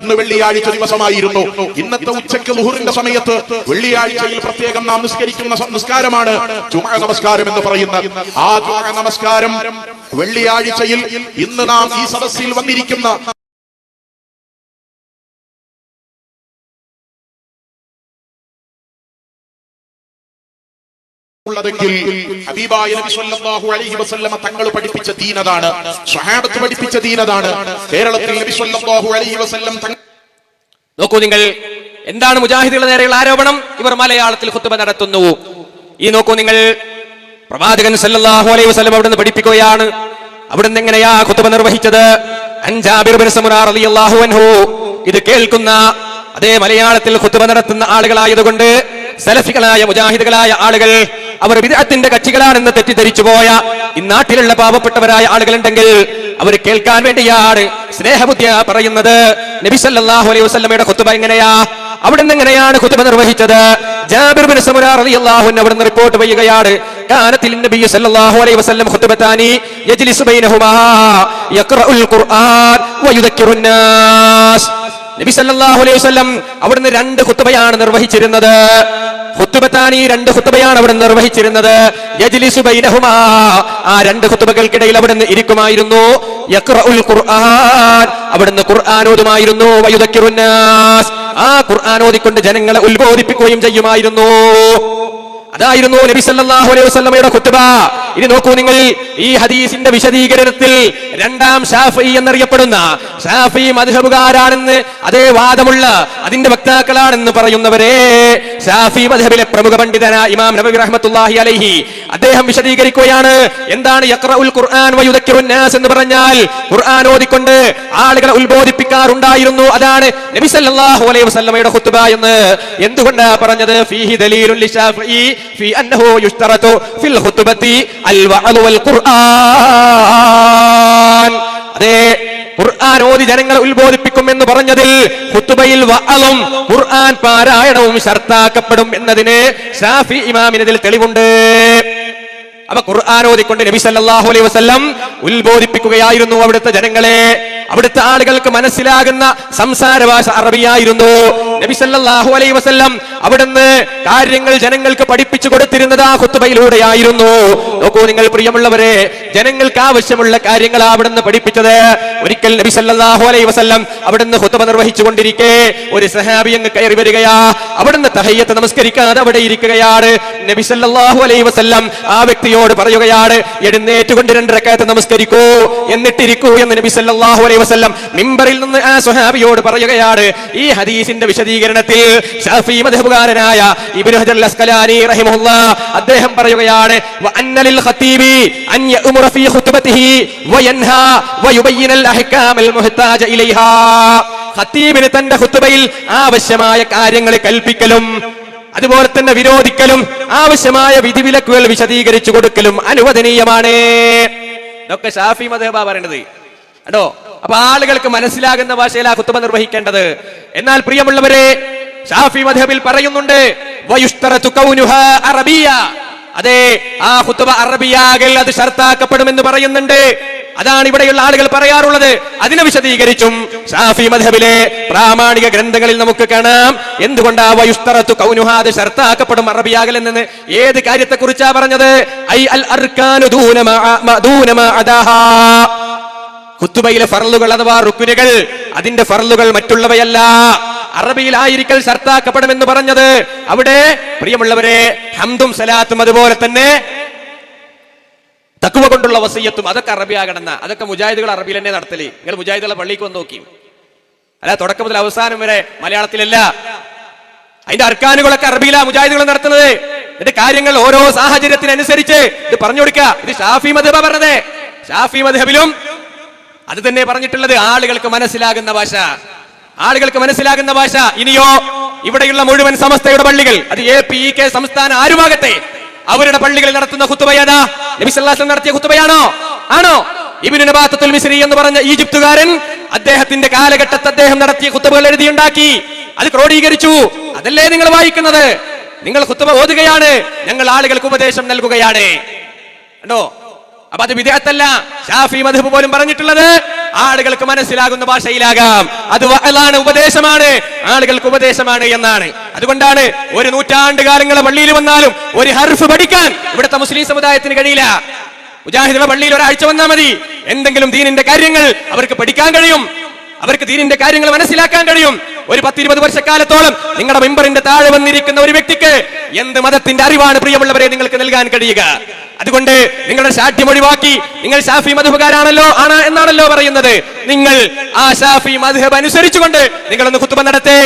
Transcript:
ഇന്ന് വെള്ളിയാഴ്ച ദിവസമായിരുന്നു. ഇന്നത്തെ ഉച്ചയ്ക്ക് ലുഹുറിന്റെ സമയത്ത് വെള്ളിയാഴ്ചയിൽ പ്രത്യേകം നാം നിസ്കരിക്കുന്ന നിസ്കാരമാണ് ചുമ നമസ്കാരം എന്ന് പറയുന്ന ആ ചുമ നമസ്കാരം വെള്ളിയാഴ്ചയിൽ ഇന്ന് നാം ഈ സദസ്സിൽ വന്നിരിക്കുന്ന ഉള്ളതെങ്കിൽ ഹബീബായ നബി സല്ലല്ലാഹു അലൈഹി വസല്ലമ തങ്ങൾ പഠിപ്പിച്ച ദീനതാണ്. സ്വഹാബത്ത് പഠിപ്പിച്ച ദീനതാണ്. കേരളത്തിൽ നബി സല്ലല്ലാഹു അലൈഹി വസല്ലം തങ്ങൾ നോക്കൂ നിങ്ങൾ എന്താണ് മുജാഹിദുകളുടെ നേരെയുള്ള ആരോപണം? ഇവർ മലയാളത്തിൽ ഖുത്ബ നടത്തുന്നു. ഈ നോക്കൂ നിങ്ങൾ പ്രവാചകൻ സല്ലല്ലാഹു അലൈഹി വസല്ലം അവിടുന്ന് പഠിപ്പിക്കുകയാണ്. അവിടുന്ന് എങ്ങനെയാ ഖുത്ബ നിർവഹിച്ചത്? അൻജാബിർ ബിൻ സമുറ റളിയല്ലാഹു അൻഹു. ഇത് കേൾക്കുന്ന അതേ മലയാളത്തിൽ ഖുത്ബ നടത്തുന്ന ആളുകളായതുകൊണ്ട് സലഫികളായ മുജാഹിദുകളായ ആളുകൾ അവർ വിദഗ്ധത്തിന്റെ കക്ഷികളാണെന്ന് തെറ്റിദ്ധരിച്ചു പോയ ഈ നാട്ടിലുള്ള പാവപ്പെട്ടവരായ ആളുകളുണ്ടെങ്കിൽ അവർ കേൾക്കാൻ വേണ്ടിയാണ് സ്നേഹബുദ്ധിയ പറയുന്നത്. നബി സല്ലല്ലാഹു അലൈഹി വസല്ലമയുടെ ഖുതുബ എങ്ങനെയാ? അവിടെ നിന്ന് എങ്ങനെയാണ് ഖുതുബ നിർവഹിച്ചത്? ജാബിർ ബിൻ സമുര റളിയല്ലാഹു അൻഹു അവിടുന്ന് റിപ്പോർട്ട് ചെയ്യുകയാണ്. കാനത്തിൽ നബി സല്ലല്ലാഹു അലൈഹി വസല്ലം ഖുതുബതാനി യജ്ലിസു ബൈനഹുമാ യഖറഉൽ ഖുർആൻ വയുദക്കിറുൻ നാസ്. നബി സല്ലല്ലാഹു അലൈഹി വസല്ലം അവിടുന്ന് രണ്ട് ഖുതുബയാണ് നിർവഹിച്ചിരുന്നത്. ഹുത്തുബത്താനി രണ്ട് ഖുത്തുബയാണ് അവിടെ നിർവഹിച്ചിരുന്നത്. ആ രണ്ട് ഖുത്തുബകൾക്കിടയിൽ അവിടുന്ന് ഇരിക്കുമായിരുന്നു. ഖുർആൻ. അവിടുന്ന് ഖുർആൻ ഓതുമായിരുന്നു. വയുദക്കിറുനസ് ആ ഖുർആൻ ഓതിക്കൊണ്ട് ജനങ്ങളെ ഉത്ബോധിപ്പിക്കുകയും ചെയ്യുമായിരുന്നു. അതായിരുന്നു നബി സല്ലല്ലാഹു അലൈഹി വസല്ലമയുടെ ഖുത്ബ. ഇനി നോക്കൂ നിങ്ങൾ ഈ ഹദീസിന്റെ വിശദീകരണത്തിൽ രണ്ടാം ഷാഫി എന്നറിയപ്പെടുന്ന ഷാഫി മദ്ഹബുകാരാണെന്ന് അതേ വാദമുള്ള അതിന്റെ വക്താക്കളാണെന്ന് പറയുന്നവരെ ഷാഫി മദ്ഹബിലെ പ്രമുഖ പണ്ഡിതനായ ഇമാം നബി റഹ്മത്തുള്ളാഹി അലൈഹി അദ്ദേഹം വിശദീകരിക്കുകയാണ് എന്താണ് യഖ്റഉൽ ഖുർആൻ വയുദക്കിറുൻ നാസ് എന്ന് പറഞ്ഞാൽ ഖുർആൻ ഓതിക്കൊണ്ട് ആളുകളെ ഉത്ബോധിപ്പിക്കാറുണ്ടായിരുന്നു അതാണ് നബി സല്ലല്ലാഹു അലൈഹി വസല്ലമയുടെ ഖുത്ബ എന്ന്. എന്തുകൊണ്ടാണ് പറഞ്ഞത്? ഫീഹി ദലീലുൽ ലിശാഫി ഫീ അന്നഹു യുഷ്തറതു ഫിൽ الخطبة അൽ والقرآن ഖുർആൻ. ഓതി ജനങ്ങളെ ഉത്ബോധിപ്പിക്കും എന്ന് പറഞ്ഞതിൽ ഖുത്ബയിൽ വഅലും ഖുർആൻ പാരായണവും ഷർത്താക്കപ്പെടും എന്നതിന് ഷാഫി ഇമാമിനതിൽ തെളിവുണ്ട്. അപ്പൊ ഖുർആൻ ഓതിക്കൊണ്ട് നബി സല്ലാഹു അലൈഹി വസല്ലം ഉത്ബോധിപ്പിക്കുകയായിരുന്നു അവിടുത്തെ ജനങ്ങളെ. അവിടുത്തെ ആളുകൾക്ക് മനസ്സിലാകുന്ന സംസാര ഭാഷ അറബിയായിരുന്നു. നബി സല്ലാഹു അലൈഹി വസല്ലം അവിടുന്ന് കാര്യങ്ങൾ ജനങ്ങൾക്ക് പഠിപ്പിച്ചു കൊടുത്തിരുന്നത് ആ കുത്തുബയിലൂടെയായിരുന്നു നോക്കൂ നിങ്ങൾ പ്രിയമുള്ളവരെ ജനങ്ങൾക്ക് ആവശ്യമുള്ള കാര്യങ്ങൾ അവിടുന്ന് പഠിപ്പിച്ചത്. ഒരിക്കൽ നബി സല്ലാഹു അലൈഹി വസല്ലം അവിടുന്ന് ഹുത്തുബ നിർവഹിച്ചു കൊണ്ടിരിക്കെ ഒരു സഹാബി അങ്ങ് കയറി വരികയാ. അവിടുന്ന് തഹയ്യത്ത് നമസ്കരിക്കാതെ അവിടെ ഇരിക്കുകയാണ്. നബി സല്ലാഹു അലൈഹി വസല്ലം ആ വ്യക്തിയോട് പറയുകയാണ് എഴുന്നേറ്റുകൊണ്ട് രണ്ട് രക്കാത്ത് നമസ്കരിക്കൂ എന്നിട്ടിരിക്കൂ എന്ന് നബി സല്ലാഹു അലൈഹി വസല്ലം മിമ്പറിൽ നിന്ന് ആ സുഹാബിയോട് പറയുകയാണ്. ഈ ഹദീസിന്റെ വിശദീകരണത്തിൽ ഷാഫി മധബുകാരനായ ഇബ്നു ഹജർ അസ്കലാനി റഹിമഹുല്ലാ അദ്ദേഹം പറയുകയാണ് വ അന്നലിൽ ഖതീബി അൻ യഉമറ ഫീ ഖുത്ബത്തിഹി വയൻഹാ വയുബയ്യിന അൽ അഹ്കാം മുഹ്താജ ഇലൈഹാ. ഖതീബിന് തന്റെ ഖുത്ബയിൽ ആവശ്യമായ കാര്യങ്ങൾ കൽപ്പിക്കലും അതുപോലെ തന്നെ വിരോധിക്കലും ആവശ്യമായ വിധിവിലക്കുകൾ വിശദീകരിച്ചു കൊടുക്കലും അനുവദനീയമാണ്. ഇതൊക്കെ ഷാഫി മദേബ പറയേണ്ടത് കേട്ടോ അപ്പൊ ആളുകൾക്ക് മനസ്സിലാകുന്ന ഭാഷയിൽ ആ കുത്തുബ നിർവഹിക്കേണ്ടത്. എന്നാൽ പ്രിയമുള്ളവരെ ഷാഫി മധബിൽ പറയുന്നുണ്ട് അറബിയ. അതെ ആ കുത്തുബ അറബിയാകൽ അത് ഷർത്താക്കപ്പെടുമെന്ന് പറയുന്നുണ്ട്. അതാണ് ഇവിടെയുള്ള ആളുകൾ പറയാറുള്ളത്. അതിനെ വിശദീകരിച്ചും ഷാഫി മധബിലെ പ്രാമാണിക ഗ്രന്ഥങ്ങളിൽ നമുക്ക് കാണാം. എന്തുകൊണ്ടാ വയുസ്തറത്തു കൗനുഹാദ് ഷർത്താക്കപ്പെടും അറബിയാകൽ എന്ന്? ഏത് കാര്യത്തെ കുറിച്ചാ പറഞ്ഞത്? ഐ അൽ അർക്കാനു ദൂനമാ കുത്തുബയിലെ ഫറലുകൾ അഥവാ റുക്കുനുകൾ അതിന്റെ ഫറലുകൾ മറ്റുള്ളവയല്ല. അറബിയിലായിരിക്കൽ ഷർത്താക്കപ്പെടുമെന്ന് പറഞ്ഞത് അവിടെ പ്രിയമുള്ളവരെ ഹംദും സലാത്തും അതുപോലെ തന്നെ തക്കുവ കൊണ്ടുള്ള വസയ്യത്തും അതൊക്കെ അറബിയാകണമെന്ന. അതൊക്കെ മുജാഹിദുകൾ അറബിയിൽ തന്നെ നടത്തൽ. നിങ്ങൾ മുജാഹിദുകളെ പള്ളിക്ക് വന്ന് നോക്കി. അല്ല തുടക്കം മുതൽ അവസാനം വരെ മലയാളത്തിലല്ല. അതിന്റെ അർക്കാനുകളൊക്കെ അറബിയിലാ മുജാഹിദുകൾ നടത്തുന്നത്. ഇതിന്റെ കാര്യങ്ങൾ ഓരോ സാഹചര്യത്തിനനുസരിച്ച് ഇത് പറഞ്ഞു കൊടുക്കുക. ഇത് ഷാഫി മധബ പറഞ്ഞത്. ഷാഫി മധബിലും അത് തന്നെ പറഞ്ഞിട്ടുള്ളത് ആളുകൾക്ക് മനസ്സിലാകുന്ന ഭാഷ. ആളുകൾക്ക് മനസ്സിലാകുന്ന ഭാഷ. ഇനിയോ ഇവിടെയുള്ള മുഴുവൻ സമസ്തയുടെ പള്ളികൾ. അത് എ പി കെ സംസ്ഥാന ആരുമാകട്ടെ? അവരുടെ പള്ളികളിൽ നടത്തുന്ന കുത്തുബയാതാ നബി സല്ലല്ലാഹു നടത്തിയ കുത്തുബയാണോ ആണോ? ഇബ്നു നബാത്തത്തുൽ മിസ്രി എന്ന് പറഞ്ഞ ഈജിപ്തുകാരൻ അദ്ദേഹത്തിന്റെ കാലഘട്ടത്ത് അദ്ദേഹം നടത്തിയ കുത്തുബകൾ എഴുതിയുണ്ടാക്കി. അത് ക്രോഡീകരിച്ചു. അതല്ലേ നിങ്ങൾ വായിക്കുന്നത്? നിങ്ങൾ കുത്തുബ ഓതുകയാണ്. ഞങ്ങൾ ആളുകൾക്ക് ഉപദേശം നൽകുകയാണ്. കണ്ടോ? അപ്പൊ അത് വിദേഹത്തല്ല. ഷാഫി മധുബ് പോലും പറഞ്ഞിട്ടുള്ളത് ആളുകൾക്ക് മനസ്സിലാകുന്ന ഭാഷയിലാകാം. അത് അതാണ് ഉപദേശമാണ്. ആളുകൾക്ക് ഉപദേശമാണ് എന്നാണ്. അതുകൊണ്ടാണ് ഒരു നൂറ്റാണ്ട് കാലങ്ങളെ പള്ളിയിൽ വന്നാലും ഒരു ഹർഫ് പഠിക്കാൻ ഇവിടുത്തെ മുസ്ലിം സമുദായത്തിന് കഴിയില്ല. മുജാഹിദുള്ള പള്ളിയിൽ ഒരാഴ്ച വന്നാൽ മതി. എന്തെങ്കിലും ദീനിന്റെ കാര്യങ്ങൾ അവർക്ക് പഠിക്കാൻ കഴിയും. അവർക്ക് ദീനിന്റെ കാര്യങ്ങൾ മനസ്സിലാക്കാൻ കഴിയും. ഒരു പത്തിരുപത് വർഷക്കാലത്തോളം നിങ്ങളുടെ മെമ്പറിന്റെ താഴെ വന്നിരിക്കുന്ന ഒരു വ്യക്തിക്ക് എന്ത് മതത്തിന്റെ അറിവാണ് പ്രിയമുള്ളവരെ നിങ്ങൾക്ക് നൽകാൻ കഴിയുക? അതുകൊണ്ട് നിങ്ങളുടെ ശാഠ്യം ഒഴിവാക്കി നിങ്ങൾ ഷാഫി മധുബുകാരാണല്ലോ ആണ് എന്നാണല്ലോ പറയുന്നത്. നിങ്ങൾ ആ ഷാഫി മധുഹബ് അനുസരിച്ചുകൊണ്ട് നിങ്ങളൊന്ന് കുത്തുബ നടത്തേ.